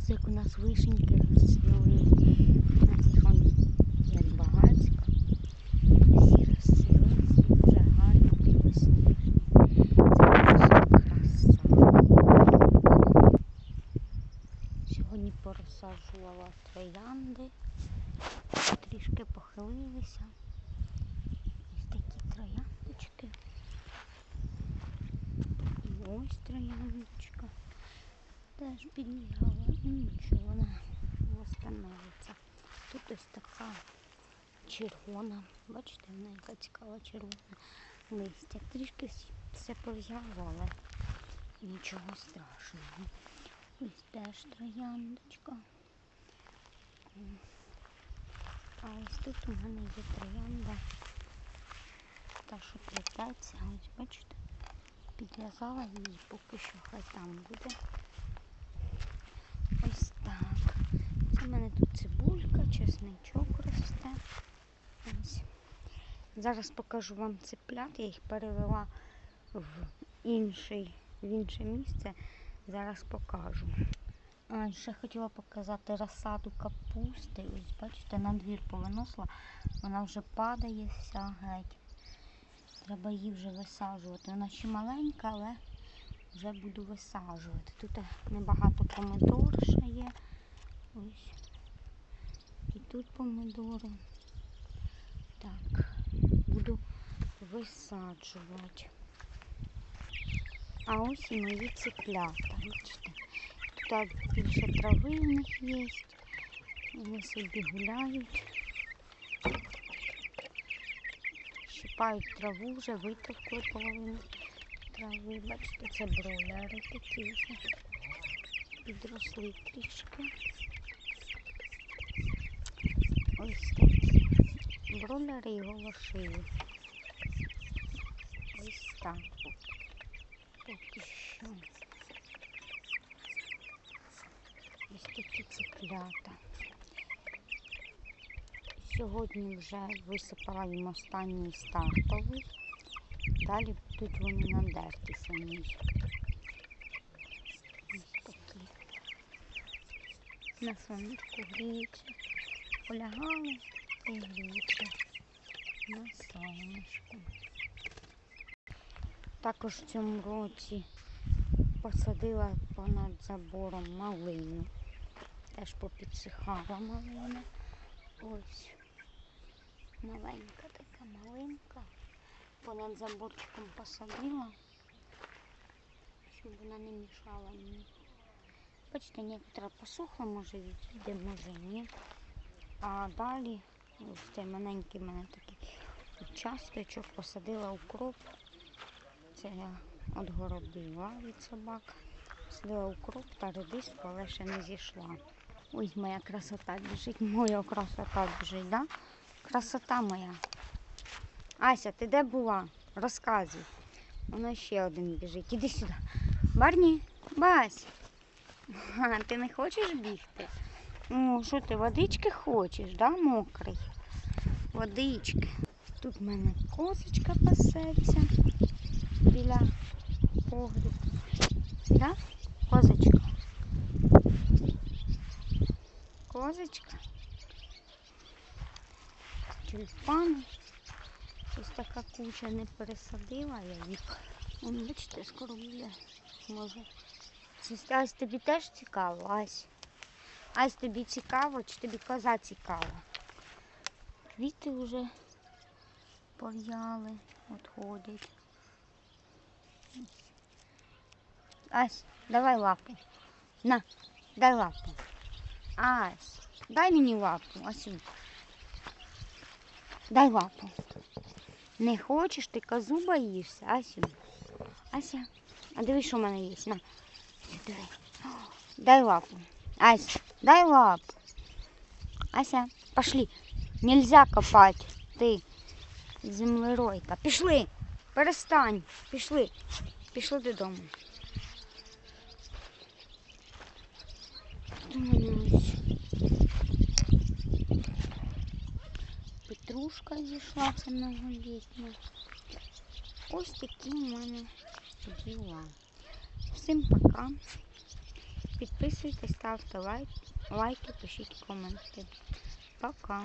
показую, як у нас вишеньки розцвіли. У. Всі розцвілися, дуже гарно білосніжні. Це просто краса. Сьогодні порозсаджувала троянди, трішки похилилися. Ось такі трояндочки. І ось трояндочка. Теж підлягала. Ну нічого, вона восстановиться. Тут ось така червона. Бачите, вона яка цікава червона листя. Трішки все пов'яло, нічого страшного. Ось теж трояндочка. А ось тут у мене є троянда. Та, що плететься. Ось бачите, підв'язала її, поки що хай там буде. Ось так. Це в мене тут цибулька, чесничок росте. Ось. Зараз покажу вам цеплят. Я їх перевела в, інший, в інше місце. Зараз покажу. Ще хотіла показати розсаду капусти. Ось бачите, на двір повиносила. Вона вже падає вся геть. Треба її вже висаджувати. Вона ще маленька, але вже буду висаджувати. Тут небагато помидор ще є. Ось. І тут помидори. Так, буду висаджувати. А ось і мої цеплята. Бачите? Тут більше трави в них є. Вони собі гуляють. Щипають траву, вже витовкли половину трави. Бачите, це бройлери такі вже. Підросли трішки. Ось такі. Бройлери і голошиї. Ось так. Поки що. Ось такі цеплята. Сьогодні вже висипала їм останній стартовий. Далі будуть вони надерті самі. Ось такі. На сонечку гріються. Полягали і гріються на сонечку. Також в цьому році посадила понад забором малину. Теж попідсихала малина. Ось маленька така малинка. Понад заборчиком посадила, щоб вона не мішала мені. Бачите, некотора посохла, може відійде, може ні. А далі ось цей маленький мене такий участочок, посадила укроп. Це я отгородила від собак. Посадила укроп та редиску, але ще не зійшла. Ось моя красота біжить, моя красота біжить, да? Красота моя. Ася, ти де була? Розказуй. Воно ще один біжить. Іди сюди. Барні, Бась. Ти не хочеш бігти? О, що ти, водички хочеш, да, мокрий? Водички. Тут в мене козочка пасеться біля погрібу. Да? Козочка. Козочка. Тюльпани. Ось така куча не пересадила я їх. Вон, бачите, скоро буде. Може. Ась, тобі теж цікаво, Ась? Ась, тобі цікаво чи тобі коза цікава? Квіти вже пов'яли, отходять. Ась, давай лапу. На, дай лапу. Ась, дай мені лапу. Асю. Дай лапу. Не хочеш, ти козу боїшся, Асю. Ася, а диви, що в мене є. На. Диви. Дай лапу. Ась, дай лапу. Ася, пошли. Нельзя копати. Ти землеройка. Пішли. Перестань. Пішли. Пішли додому. Петрушка зійшла, многолітня. Ось такі у мене діла. Всім пока. Підписуйтесь, ставте лайк, лайки, пишіть коменти. Пока.